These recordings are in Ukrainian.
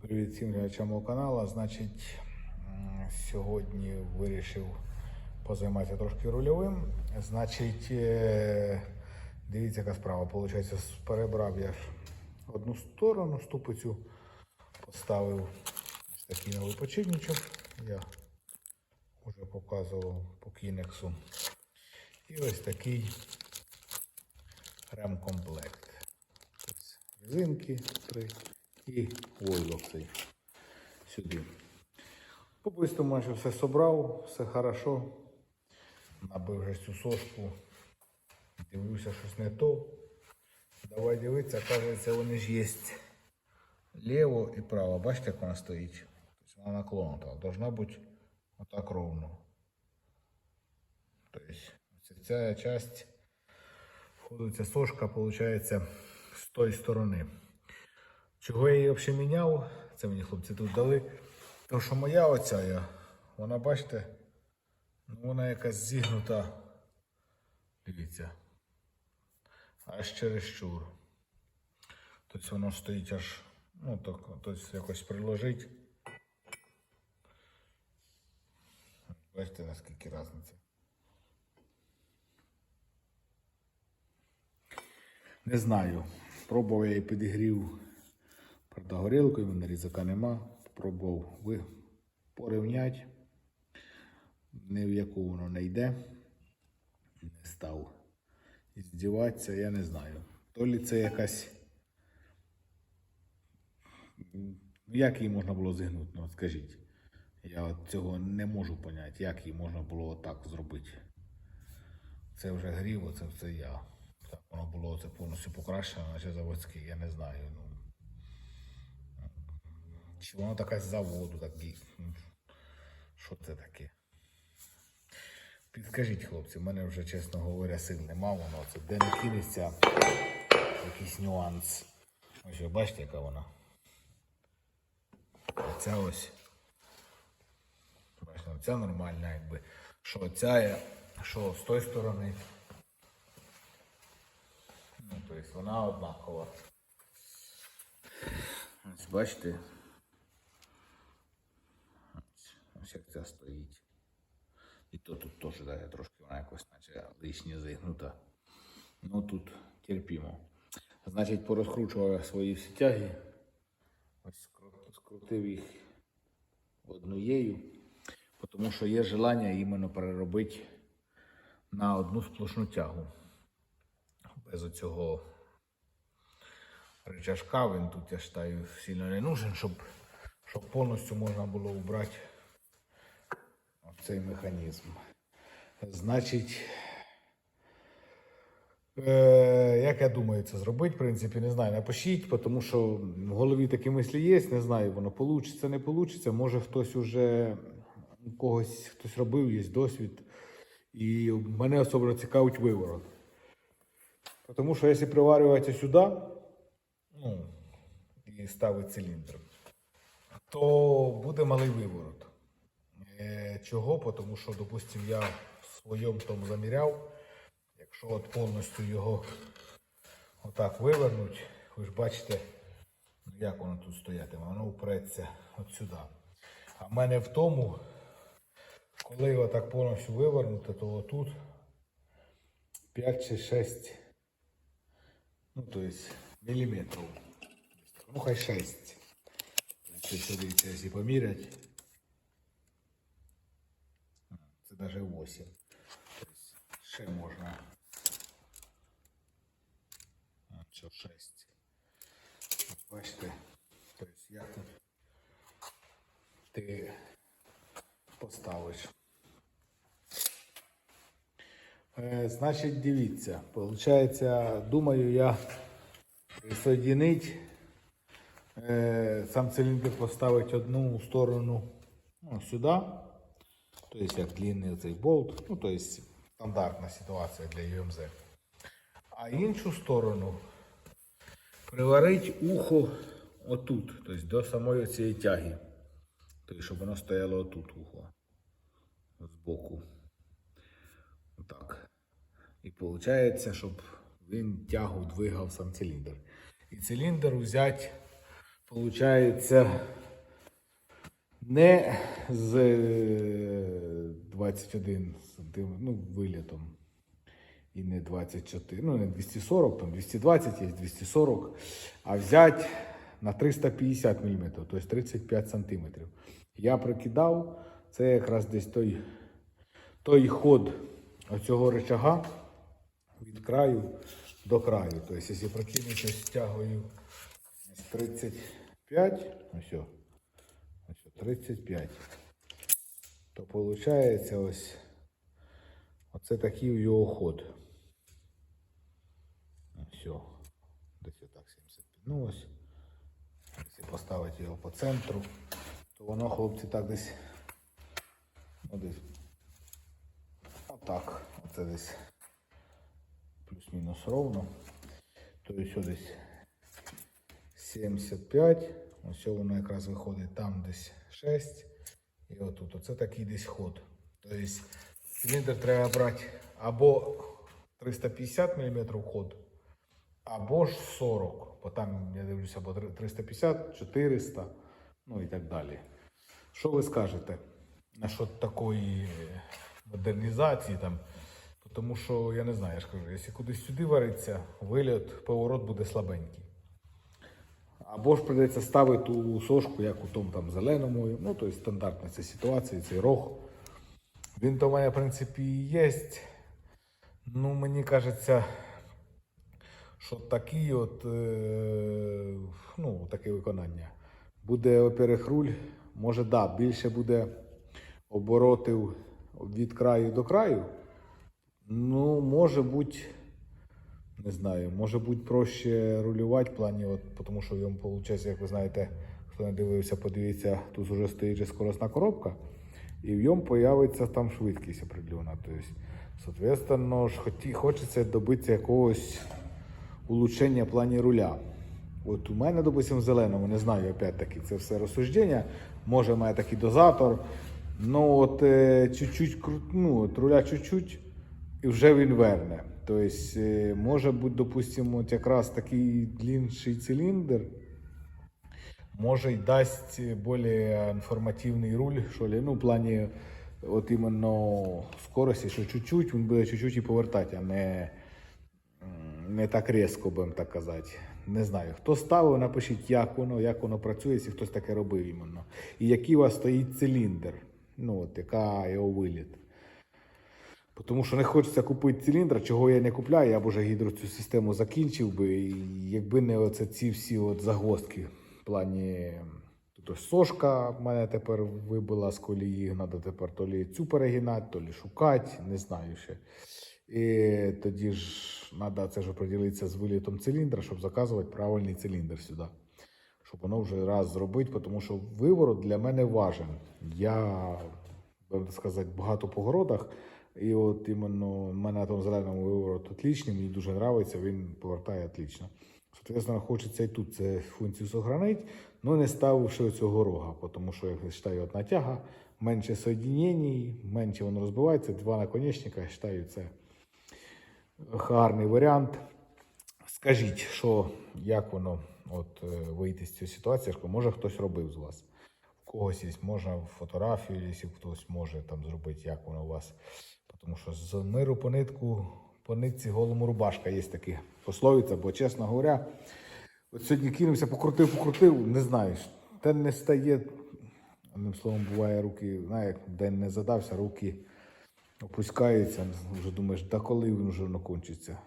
Привіт всім глядачам мого каналу. Значить, сьогодні вирішив позайматися трошки рульовим. Значить, е, дивіться, яка справа. Получається, перебрав я одну сторону ступицю, поставив ось такий новий почивничок. Я вже показував по кінексу. І ось такий ремкомплект. Тобто резинки три і войлок цей сюди. По-бистрому майже все собрав, все хорошо. Набив вже цю сошку. Дивлюся, щось не то. Давай дивитися, кажеться, вони ж є ліво і право. Бачите, як вона стоїть? Тобто вона наклонута. Должна бути отак ровно. Тобто ця часть входить ця сошка, виходить, з тої сторони. Чого я її взагалі міняв? Це мені хлопці тут дали. Тому що моя оця, я, вона, бачите, ну, вона якась зігнута. Дивіться. Аж чересчур. Тобто воно стоїть аж, ну так, тобто якось приложить. Бачите, наскільки різниця. Не знаю. Пробував я і підігрів правда, горілкою, в мене різака нема. Пробував ви порівняти. Ні в яку воно не йде. Не став здіватися, я не знаю. То лі це якась. Як її можна було зігнути? Ну, скажіть. Я цього не можу поняти, як її можна було отак зробити. Це вже грів, це все я. Так воно було це повністю покращено, наче заводське, я не знаю. Ну, чи воно таке з заводу, такий. ну, Що це таке? Підскажіть, хлопці, в мене вже, чесно говоря, сил нема, воно це де не кинеться якийсь нюанс. Ось ви бачите, яка вона. Оця ось. Бачите, ця нормальна, якби. Що ця є, що з тої сторони. Ну, тобто вона однакова. Ось бачите. Ось, стоїть. І то тут теж да, трошки вона якось наче лишня зігнута. Ну тут терпімо. Значить, порозкручував я свої всі тяги. Ось скрутив їх однією, тому що є желання іменно переробити на одну сплошну тягу. Без оцього рычажка він тут, я вважаю, сильно не нужен, щоб, щоб повністю можна було убрати цей механізм. Значить, е, як я думаю, це зробити, в принципі, не знаю. Напишіть, тому що в голові такі мислі є, не знаю, воно вийде, не вийде. Може хтось уже когось хтось робив, є досвід. І мене особливо цікавить виворот. Тому що якщо приварюватися сюди, ну, і ставити циліндр, то буде малий виворот. Е, Чого? Тому що, допустим, я в своєму тому заміряв, якщо от повністю його отак вивернуть, ви ж бачите, ну, як воно тут стоятиме, воно впреться от сюди. А в мене в тому, коли його так повністю вивернути, то отут 5 чи 6 ну, то миллиметров. Ну, хай 6. Якщо дивіться, якщо поміряти, а, це навіть 8. Тобто ще можна. А, що 6. Ось Бачите, тобто як тут ти поставиш. Е, Значить, дивіться, получається, думаю я присоединить, е, сам циліндр поставити одну сторону ну, сюди, тобто як длинний цей болт, ну, тобто стандартна ситуація для ЮМЗ. А іншу сторону приварити ухо отут, тобто до самої цієї тяги. Тобто, щоб воно стояло отут ухо збоку. Отак. І виходить, щоб він тягу двигав сам циліндр. І циліндр взяти Получається не з е, 21 сантиметрів, ну, вилітом. І не 24, ну не 240, там 220 є, 240, а взяти на 350 мм, тобто 35 сантиметрів. Я прикидав, це якраз десь той, той ход оцього рычага від краю до краю. Тобто, якщо прокинути, стягую 35, ось, 35, то виходить ось оце такий його ход. Все. Десь отак 75. Ну ось. Якщо поставити його по центру, то воно, хлопці, так десь. Ну, десь. Отак. Оце десь плюс-мінус ровно. Тобто десь 75. Ось воно якраз виходить там десь 6. І отут. Оце такий десь ход. Тобто циліндр треба брати або 350 мм ход, або ж 40. Бо там, я дивлюся, або 350, 400, ну і так далі. Що ви скажете насчет такої е, модернізації там? Тому що я не знаю, я ж кажу, якщо кудись сюди вариться, виліт, поворот буде слабенький. Або ж прийдеться ставити ту сошку, як у тому там зеленому. Ну, тобто стандартна ця ситуація, цей рог. Він то в мене, в принципі, і є. Ну, мені кажеться, що такий от, е, ну, таке виконання. Буде, во-первых, руль, може, да, більше буде оборотів від краю до краю. Ну, може бути, не знаю, може бути проще рулювати в плані, от, тому що йому виходить, як ви знаєте, хто не дивився, подивіться, тут вже стоїть скоростна коробка, і в ньому появиться там швидкість определена. Тобто, соответственно, хоті, хочеться добитися якогось улучшення в плані руля. От у мене, допустимо, в зеленому, не знаю, опять-таки, це все розсуждення. Може, має такий дозатор. Ну, от е, чуть-чуть ну, от руля чуть-чуть, і вже він верне. Тобто, е, може бути, допустимо, якраз такий длінший циліндр, може й дасть більш інформативний руль, що ли, ну, в плані от іменно скорості, що чуть-чуть він буде чуть-чуть і повертати, а не, не так різко, будемо так казати. Не знаю. Хто ставив, напишіть, як воно, як воно працює, якщо хтось таке робив іменно. І який у вас стоїть циліндр, ну, от, яка його виліт. Тому що не хочеться купити циліндр, чого я не купляю, я б уже гідро цю систему закінчив би, якби не оце ці всі от загвоздки в плані. Тут сошка мене тепер вибила з колії, треба тепер то лі цю перегинати, то лі шукати, не знаю ще. І тоді ж треба це ж оприділитися з вилітом циліндра, щоб заказувати правильний циліндр сюди. Щоб воно вже раз зробити, тому що виворот для мене важен. Я, будемо сказати, багато по городах. І от іменно в мене тому зеленому виворот отличний, мені дуже подобається, він повертає отлично. Соответственно, хочеться і тут цю функцію сохранити, але не ставивши оцього рога, тому що, як я вважаю, от натяга, менше соєдінень, менше воно розбивається, два наконечника, вважаю, це гарний варіант. Скажіть, що як воно от, е, вийти з цієї ситуації, може хтось робив з вас. У когось є, можна фотографію, якщо хтось може там зробити, як воно у вас. Тому що з миру по нитку, по нитці голому рубашка є такі пословиця, бо, чесно говоря, от сьогодні кинувся, покрутив, покрутив, не знаєш, те не стає. Одним словом, буває руки, знає, день не задався, руки опускаються, вже думаєш, да коли він вже воно кончиться.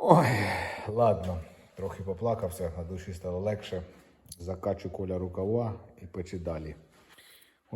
Ой, ладно, трохи поплакався, на душі стало легше. Закачу коля рукава і печи далі.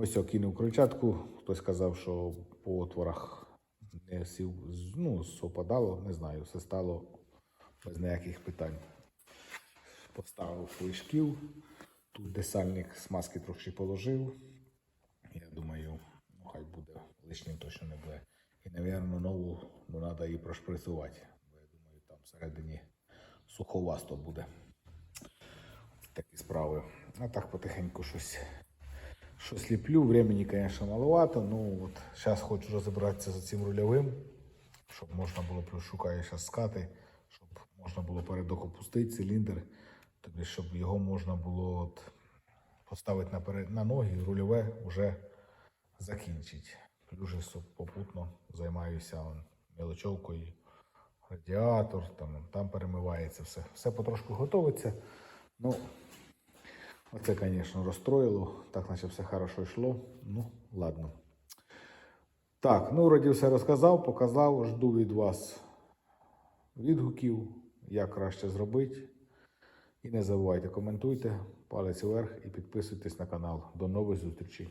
Ось я кинув крильчатку. Хтось сказав, що по отворах не сів, ну, сопадало, не знаю, все стало без ніяких питань. Поставив флешків. Тут десальник смазки трохи положив. Я думаю, ну хай буде, лишнім точно не буде. І, напевно, нову ну, треба її прошприцювати. Бо я думаю, там всередині суховасто буде. Такі справи. А так потихеньку щось, щось ліплю. Времени, звісно, маловато. Ну от зараз хочу розібратися за цим рульовим, щоб можна було шукаю зараз скати, щоб можна було передок опустити циліндр. Тобто, щоб його можна було от поставити наперед, на ноги рульове вже закінчити. Плюс же попутно займаюся он, мелочовкою, радіатор, там, там перемивається все. Все потрошку готовиться. Ну, оце, звісно, розстроїло. Так, наче все хорошо йшло. Ну, ладно. Так, ну, вроді все розказав, показав. Жду від вас відгуків, як краще зробити. І не забувайте, коментуйте, палець вверх і підписуйтесь на канал. До нових зустрічей.